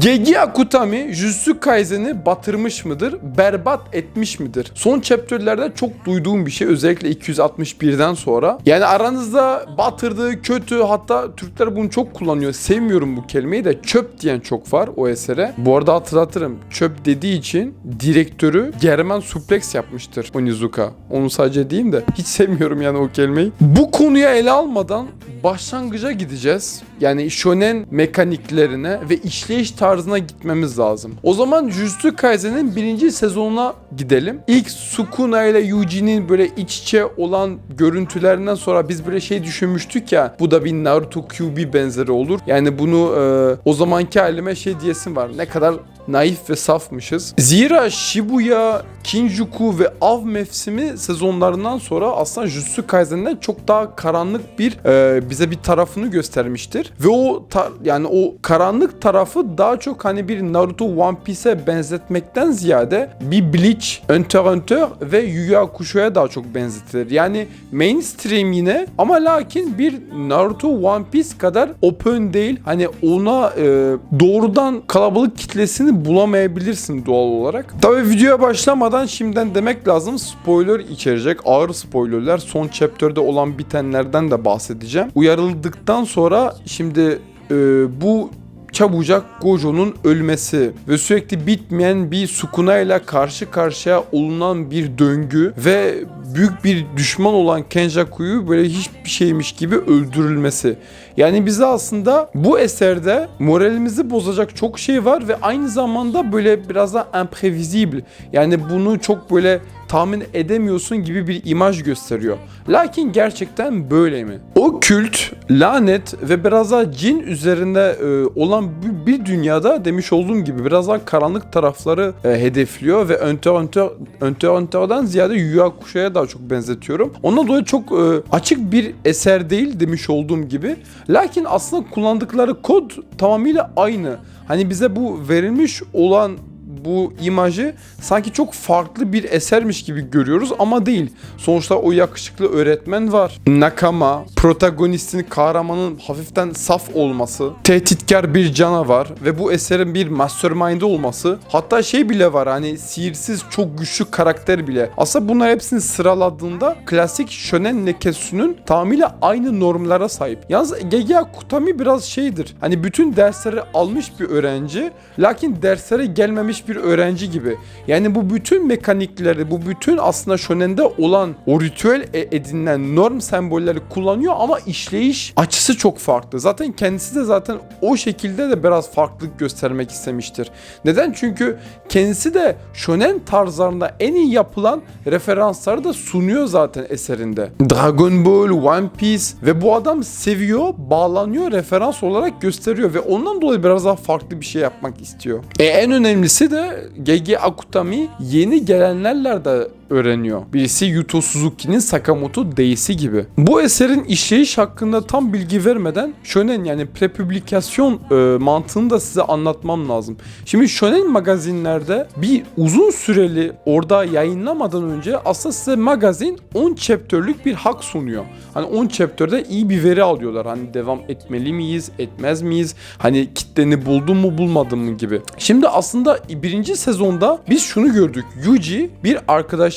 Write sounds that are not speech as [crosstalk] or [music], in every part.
Gegi Akutami Jujutsu Kaisen'i batırmış mıdır? Berbat etmiş midir? Son chapter'lerde çok duyduğum bir şey özellikle 261'den sonra. Yani aranızda batırdığı kötü hatta Türkler bunu çok kullanıyor. Sevmiyorum bu kelimeyi de çöp diyen çok var o esere. Bu arada hatırlatırım çöp dediği için direktörü German suplex yapmıştır Onizuka. Onu sadece diyeyim de hiç sevmiyorum yani o kelimeyi. Bu konuya ele almadan başlangıca gideceğiz. Yani shonen mekaniklerine ve işleyiş tarzına gitmemiz lazım. O zaman Jujutsu Kaisen'in birinci sezonuna gidelim. İlk Sukuna ile Yuji'nin böyle iç içe olan görüntülerinden sonra biz böyle şey düşünmüştük ya bu da bir Naruto QB benzeri olur. Yani bunu e, o zamanki halime şey diyesim var. Ne kadar naif ve safmışız. Zira Shibuya, Shinjuku ve Av mevsimi sezonlarından sonra aslında Jujutsu Kaisen'den çok daha karanlık bir e, bize bir tarafını göstermiştir. Ve o yani o karanlık tarafı daha çok hani bir Naruto One Piece'e benzetmekten ziyade bir Bleach, Hunter ve Yu Yu Hakusho'ya daha çok benzetilir. Yani mainstream yine ama lakin bir Naruto One Piece kadar open değil. Hani ona e, doğrudan kalabalık kitlesini bulamayabilirsin doğal olarak. Tabii videoya başlamadan şimdiden demek lazım spoiler içerecek. Ağır spoilerler. Son chapter'da olan bitenlerden de bahsedeceğim. Uyarıldıktan sonra şimdi e, bu çabucak Gojo'nun ölmesi ve sürekli bitmeyen bir Sukuna ile karşı karşıya olunan bir döngü ve büyük bir düşman olan Kenjaku'yu böyle hiçbir şeymiş gibi öldürülmesi. Yani bize aslında bu eserde moralimizi bozacak çok şey var ve aynı zamanda böyle biraz da imprevisible. Yani bunu çok böyle tahmin edemiyorsun gibi bir imaj gösteriyor. Lakin gerçekten böyle mi? O kült, lanet ve biraz daha cin üzerinde e, olan bir, bir dünyada demiş olduğum gibi biraz daha karanlık tarafları e, hedefliyor ve Hunter'dan ziyade Yu Yu Hakusho'ya daha çok benzetiyorum. Ondan dolayı çok e, açık bir eser değil demiş olduğum gibi. Lakin aslında kullandıkları kod tamamıyla aynı. Hani bize bu verilmiş olan bu imajı sanki çok farklı bir esermiş gibi görüyoruz ama değil. Sonuçta o yakışıklı öğretmen var. Nakama, protagonistin, kahramanın hafiften saf olması, tehditkar bir canavar ve bu eserin bir mastermind olması. Hatta şey bile var hani sihirsiz çok güçlü karakter bile. Aslında bunlar hepsini sıraladığında klasik shonen neketsu'nun tamamıyla aynı normlara sahip. Yalnız Gege Akutami biraz şeydir. Hani bütün dersleri almış bir öğrenci lakin derslere gelmemiş bir öğrenci gibi. Yani bu bütün mekanikleri, bu bütün aslında shonen'de olan o ritüel e- edinilen norm sembolleri kullanıyor ama işleyiş açısı çok farklı. Zaten kendisi de zaten o şekilde de biraz farklılık göstermek istemiştir. Neden? Çünkü kendisi de shonen tarzlarında en iyi yapılan referansları da sunuyor zaten eserinde. Dragon Ball, One Piece ve bu adam seviyor, bağlanıyor, referans olarak gösteriyor ve ondan dolayı biraz daha farklı bir şey yapmak istiyor. E, en önemlisi de Gege Akutami yeni gelenlerle de öğreniyor. Birisi Yuto Suzuki'nin Sakamoto Deisi gibi. Bu eserin işleyiş hakkında tam bilgi vermeden shonen yani prepublikasyon e, mantığını da size anlatmam lazım. Şimdi shonen magazinlerde bir uzun süreli orada yayınlamadan önce aslında size magazin 10 chapter'lık bir hak sunuyor. Hani 10 chapter'da iyi bir veri alıyorlar. Hani devam etmeli miyiz, etmez miyiz? Hani kitleni buldun mu, bulmadın mı gibi. Şimdi aslında birinci sezonda biz şunu gördük. Yuji bir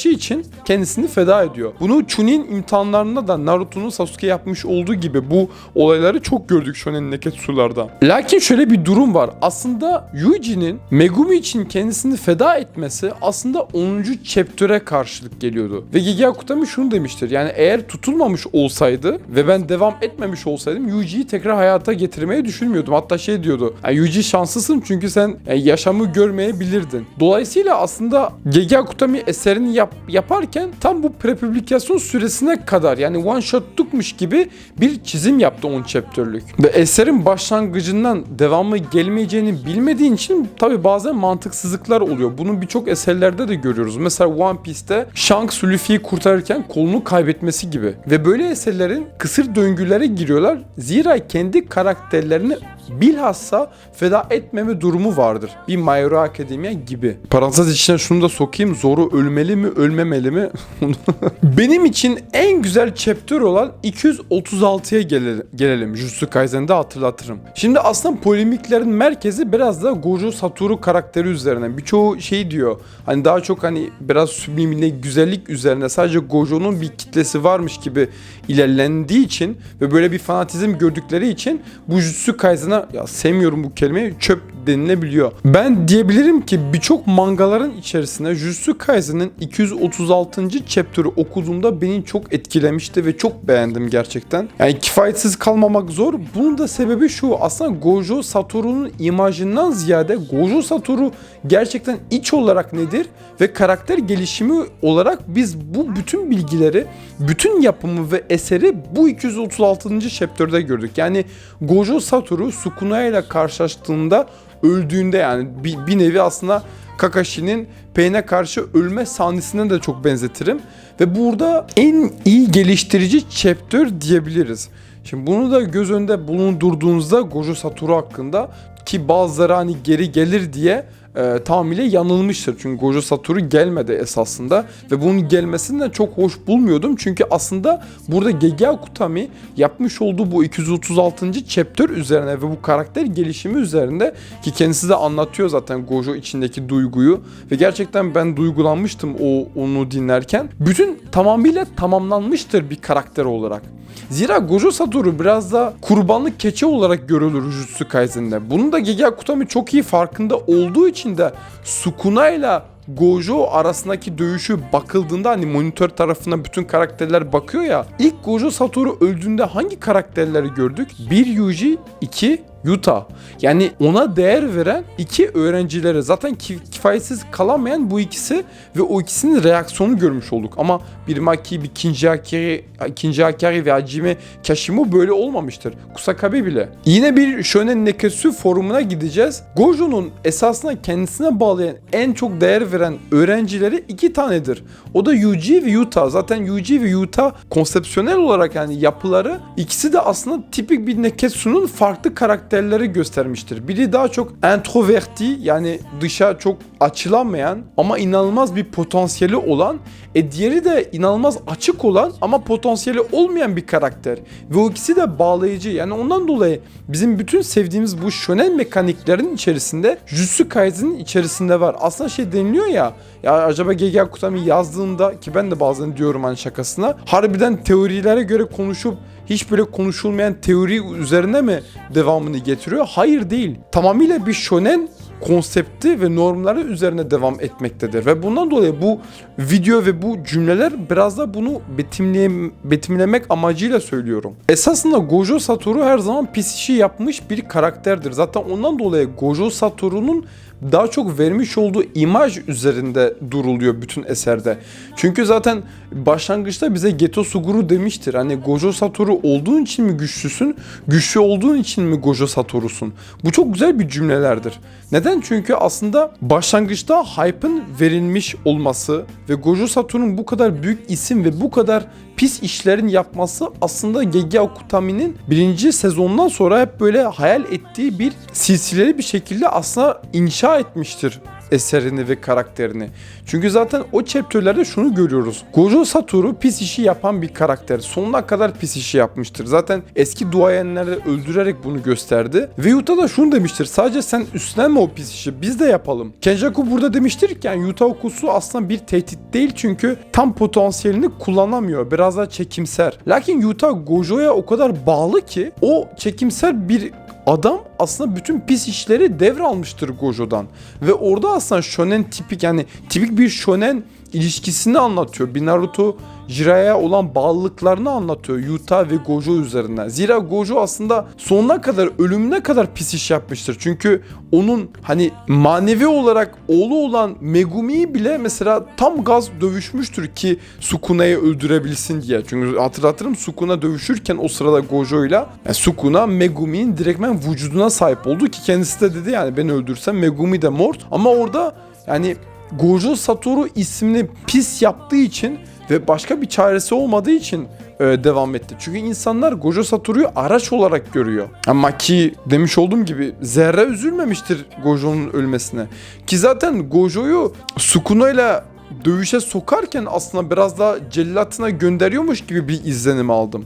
arkadaşı için kendisini feda ediyor. Bunu Chunin imtihanlarında da Naruto'nun Sasuke yapmış olduğu gibi bu olayları çok gördük Shonen Neketsu'larda. Lakin şöyle bir durum var. Aslında Yuji'nin Megumi için kendisini feda etmesi aslında 10. chapter'e karşılık geliyordu. Ve Gege Akutami şunu demiştir. Yani eğer tutulmamış olsaydı ve ben devam etmemiş olsaydım Yuji'yi tekrar hayata getirmeyi düşünmüyordum. Hatta şey diyordu. Yani Yuji şanslısın çünkü sen yani yaşamı görmeyebilirdin. Dolayısıyla aslında Gege Akutami eserini yap, yaparken tam bu prepublikasyon süresine kadar yani one shot'lukmuş gibi bir çizim yaptı 10 chapter'lık. Ve eserin başlangıcından devamı gelmeyeceğini bilmediğin için tabi bazen mantıksızlıklar oluyor. Bunu birçok eserlerde de görüyoruz. Mesela One Piece'te Shanks Luffy'yi kurtarırken kolunu kaybetmesi gibi. Ve böyle eserlerin kısır döngülere giriyorlar. Zira kendi karakterlerini bilhassa feda etmeme durumu vardır. Bir My Hero Academia gibi. Parantez içine şunu da sokayım. Zoru ölmeli mi ölmemeli mi? [laughs] Benim için en güzel chapter olan 236'ya gele- gelelim. Jujutsu Kaisen'de hatırlatırım. Şimdi aslında polemiklerin merkezi biraz da Gojo Satoru karakteri üzerine. Birçoğu şey diyor. Hani daha çok hani biraz subliminal güzellik üzerine sadece Gojo'nun bir kitlesi varmış gibi ilerlendiği için ve böyle bir fanatizm gördükleri için bu Jujutsu Kaisen'a ya sevmiyorum bu kelimeyi çöp denilebiliyor. Ben diyebilirim ki birçok mangaların içerisinde Jujutsu Kaisen'in 236. chapter'ı okuduğumda beni çok etkilemişti ve çok beğendim gerçekten. Yani kifayetsiz kalmamak zor. Bunun da sebebi şu. Aslında Gojo Satoru'nun imajından ziyade Gojo Satoru gerçekten iç olarak nedir ve karakter gelişimi olarak biz bu bütün bilgileri, bütün yapımı ve eseri bu 236. chapter'da gördük. Yani Gojo Satoru Sukuna ile karşılaştığında öldüğünde yani bir, bir nevi aslında Kakashi'nin Pain'e karşı ölme sahnesine de çok benzetirim. Ve burada en iyi geliştirici chapter diyebiliriz. Şimdi bunu da göz önünde bulundurduğunuzda Gojo Satoru hakkında ki bazıları hani geri gelir diye e, tamamıyla yanılmıştır. Çünkü Gojo Satoru gelmedi esasında ve bunun gelmesini de çok hoş bulmuyordum. Çünkü aslında burada Gege Akutami yapmış olduğu bu 236. chapter üzerine ve bu karakter gelişimi üzerinde ki kendisi de anlatıyor zaten Gojo içindeki duyguyu ve gerçekten ben duygulanmıştım o onu dinlerken. Bütün tamamıyla tamamlanmıştır bir karakter olarak. Zira Gojo Satoru biraz da kurbanlık keçi olarak görülür Jujutsu Kaisen'de. Bunun da Gege Akutami çok iyi farkında olduğu için maçında Sukuna ile Gojo arasındaki dövüşü bakıldığında hani monitör tarafından bütün karakterler bakıyor ya. İlk Gojo Satoru öldüğünde hangi karakterleri gördük? 1 Yuji, 2 Utah. Yani ona değer veren iki öğrencilere zaten kifayetsiz kalamayan bu ikisi ve o ikisinin reaksiyonunu görmüş olduk. Ama bir Maki, bir Kinjaki, Kinjaki ve Hajime Kashimo böyle olmamıştır. Kusakabe bile. Yine bir Shonen Neketsu forumuna gideceğiz. Gojo'nun esasına kendisine bağlayan en çok değer veren öğrencileri iki tanedir. O da Yuji ve Utah. Zaten Yuji ve Utah konsepsiyonel olarak yani yapıları ikisi de aslında tipik bir Neketsu'nun farklı karakter karakterleri göstermiştir. Biri daha çok introverti yani dışa çok açılamayan ama inanılmaz bir potansiyeli olan e diğeri de inanılmaz açık olan ama potansiyeli olmayan bir karakter. Ve o ikisi de bağlayıcı. Yani ondan dolayı bizim bütün sevdiğimiz bu shonen mekaniklerin içerisinde Jujutsu Kaisen'in içerisinde var. Aslında şey deniliyor ya ya acaba Gege Akutami yazdığında ki ben de bazen diyorum hani şakasına harbiden teorilere göre konuşup hiç böyle konuşulmayan teori üzerine mi devamını getiriyor? Hayır değil. Tamamıyla bir shonen konsepti ve normları üzerine devam etmektedir. Ve bundan dolayı bu video ve bu cümleler biraz da bunu betimleye, betimlemek amacıyla söylüyorum. Esasında Gojo Satoru her zaman pis işi yapmış bir karakterdir. Zaten ondan dolayı Gojo Satoru'nun daha çok vermiş olduğu imaj üzerinde duruluyor bütün eserde. Çünkü zaten başlangıçta bize Geto Suguru demiştir. Hani Gojo Satoru olduğun için mi güçlüsün, güçlü olduğun için mi Gojo Satoru'sun? Bu çok güzel bir cümlelerdir. Neden? Çünkü aslında başlangıçta hype'ın verilmiş olması ve Gojo Satoru'nun bu kadar büyük isim ve bu kadar pis işlerin yapması aslında Gege Akutami'nin birinci sezondan sonra hep böyle hayal ettiği bir silsileli bir şekilde aslında inşa etmiştir eserini ve karakterini. Çünkü zaten o chapter'lerde şunu görüyoruz. Gojo Satoru pis işi yapan bir karakter. Sonuna kadar pis işi yapmıştır. Zaten eski duayenleri öldürerek bunu gösterdi. Ve Yuta da şunu demiştir. Sadece sen üstlenme o pis işi. Biz de yapalım. Kenjaku burada demiştir ki yani Yuta okusu aslında bir tehdit değil çünkü tam potansiyelini kullanamıyor. Biraz daha çekimser. Lakin Yuta Gojo'ya o kadar bağlı ki o çekimser bir adam aslında bütün pis işleri devralmıştır Gojo'dan. Ve orada aslında shonen tipik yani tipik bir shonen ilişkisini anlatıyor. Bir Naruto Jiraiya olan bağlılıklarını anlatıyor Yuta ve Gojo üzerinden. Zira Gojo aslında sonuna kadar ölümüne kadar pis iş yapmıştır. Çünkü onun hani manevi olarak oğlu olan Megumi'yi bile mesela tam gaz dövüşmüştür ki Sukuna'yı öldürebilsin diye. Çünkü hatırlatırım Sukuna dövüşürken o sırada Gojo'yla yani Sukuna Megumi'nin direktmen vücuduna sahip oldu ki kendisi de dedi yani beni öldürsem Megumi de mort. Ama orada yani Gojo Satoru ismini pis yaptığı için Ve başka bir çaresi olmadığı için e, devam etti. Çünkü insanlar Gojo Satoru'yu araç olarak görüyor. Ama ki demiş olduğum gibi zerre üzülmemiştir Gojo'nun ölmesine. Ki zaten Gojo'yu Sukuna ile dövüşe sokarken aslında biraz daha cellatına gönderiyormuş gibi bir izlenim aldım.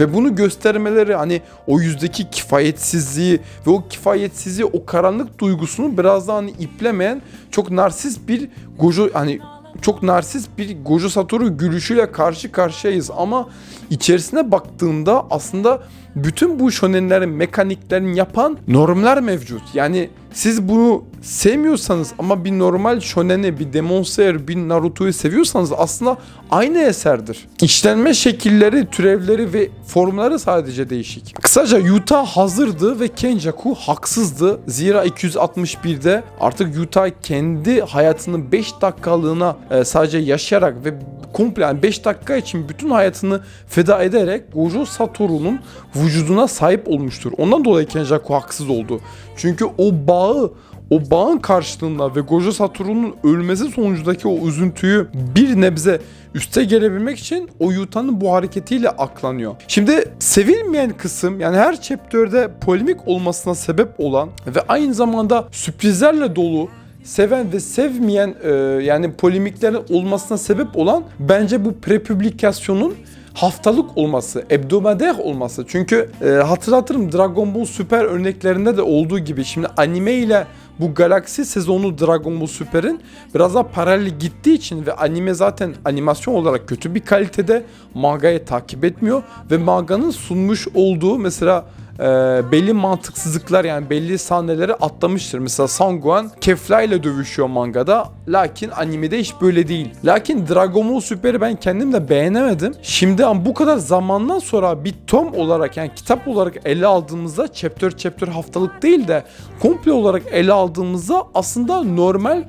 Ve bunu göstermeleri hani o yüzdeki kifayetsizliği ve o kifayetsizliği o karanlık duygusunu biraz daha hani iplemeyen çok narsist bir Gojo hani çok narsist bir Gojo Satoru gülüşüyle karşı karşıyayız ama içerisine baktığında aslında bütün bu shonenlerin mekaniklerini yapan normlar mevcut. Yani siz bunu sevmiyorsanız ama bir normal shonen'i, bir Demon Slayer, bir Naruto'yu seviyorsanız aslında aynı eserdir. İşlenme şekilleri, türevleri ve formları sadece değişik. Kısaca Yuta hazırdı ve Kenjaku haksızdı. Zira 261'de artık Yuta kendi hayatını 5 dakikalığına e, sadece yaşayarak ve komple yani 5 dakika için bütün hayatını feda ederek Gojo Satoru'nun vücuduna sahip olmuştur. Ondan dolayı Kenjaku haksız oldu. Çünkü o bağı o bağın karşılığında ve Gojo Satoru'nun ölmesi sonucundaki o üzüntüyü bir nebze üste gelebilmek için o Yuta'nın bu hareketiyle aklanıyor. Şimdi sevilmeyen kısım yani her chapter'de polemik olmasına sebep olan ve aynı zamanda sürprizlerle dolu seven ve sevmeyen e, yani polemiklerin olmasına sebep olan bence bu prepublikasyonun haftalık olması, hebdomadaire olması. Çünkü e, hatırlatırım Dragon Ball Super örneklerinde de olduğu gibi şimdi anime ile bu galaksi sezonu Dragon Ball Super'in biraz daha paralel gittiği için ve anime zaten animasyon olarak kötü bir kalitede mangayı takip etmiyor ve manganın sunmuş olduğu mesela e, belli mantıksızlıklar yani belli sahneleri atlamıştır. Mesela Sangohan Kefla ile dövüşüyor mangada. Lakin animede hiç böyle değil. Lakin Dragon Ball Super'i ben kendim de beğenemedim. Şimdi ama bu kadar zamandan sonra bir tom olarak yani kitap olarak ele aldığımızda chapter chapter haftalık değil de komple olarak ele aldığımızda aslında normal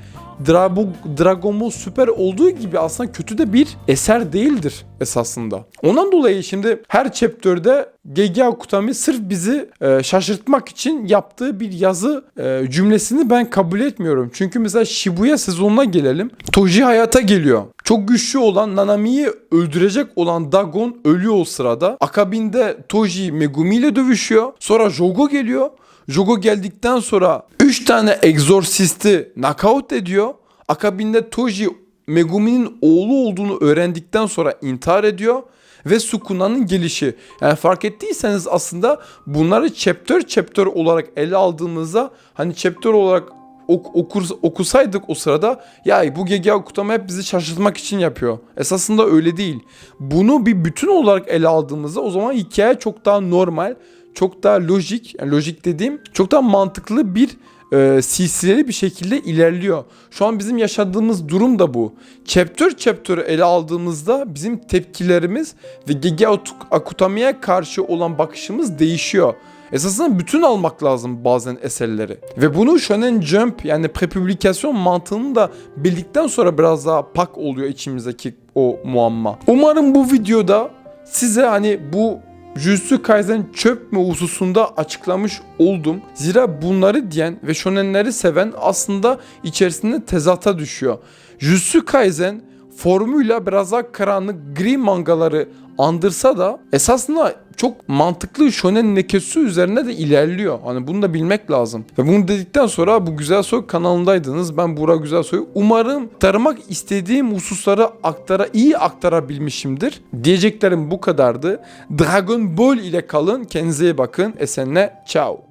Drago, Dragon Ball Super olduğu gibi aslında kötü de bir eser değildir esasında. Ondan dolayı şimdi her chapter'de Gege Akutami sırf bizi e, şaşırtmak için yaptığı bir yazı e, cümlesini ben kabul etmiyorum. Çünkü mesela Shibuya sezonuna gelelim. Toji hayata geliyor. Çok güçlü olan Nanami'yi öldürecek olan Dagon ölüyor o sırada. Akabinde Toji Megumi ile dövüşüyor. Sonra Jogo geliyor. Jogo geldikten sonra 3 tane egzorsisti knockout ediyor. Akabinde Toji Megumi'nin oğlu olduğunu öğrendikten sonra intihar ediyor ve Sukuna'nın gelişi. Yani fark ettiyseniz aslında bunları chapter chapter olarak ele aldığımızda hani chapter olarak ok- okur, okusaydık o sırada ya bu Gege Akutama hep bizi şaşırtmak için yapıyor. Esasında öyle değil. Bunu bir bütün olarak ele aldığımızda o zaman hikaye çok daha normal, çok daha lojik, yani lojik dediğim çok daha mantıklı bir e, silsileli bir şekilde ilerliyor. Şu an bizim yaşadığımız durum da bu. Chapter chapter ele aldığımızda bizim tepkilerimiz ve Gege Akutami'ye karşı olan bakışımız değişiyor. Esasında bütün almak lazım bazen eserleri. Ve bunu Shonen Jump yani prepublikasyon mantığını da bildikten sonra biraz daha pak oluyor içimizdeki o muamma. Umarım bu videoda size hani bu Jujutsu Kaisen çöp mü hususunda açıklamış oldum. Zira bunları diyen ve shonenleri seven aslında içerisinde tezata düşüyor. Jujutsu Kaisen formuyla biraz daha karanlık gri mangaları andırsa da esasında çok mantıklı shonen neketsu üzerine de ilerliyor. Hani bunu da bilmek lazım. Ve bunu dedikten sonra bu Güzel Soy kanalındaydınız. Ben Burak Güzel Soy. Umarım tarmak istediğim hususları aktara iyi aktarabilmişimdir. Diyeceklerim bu kadardı. Dragon Ball ile kalın. Kendinize iyi bakın. Esenle ciao.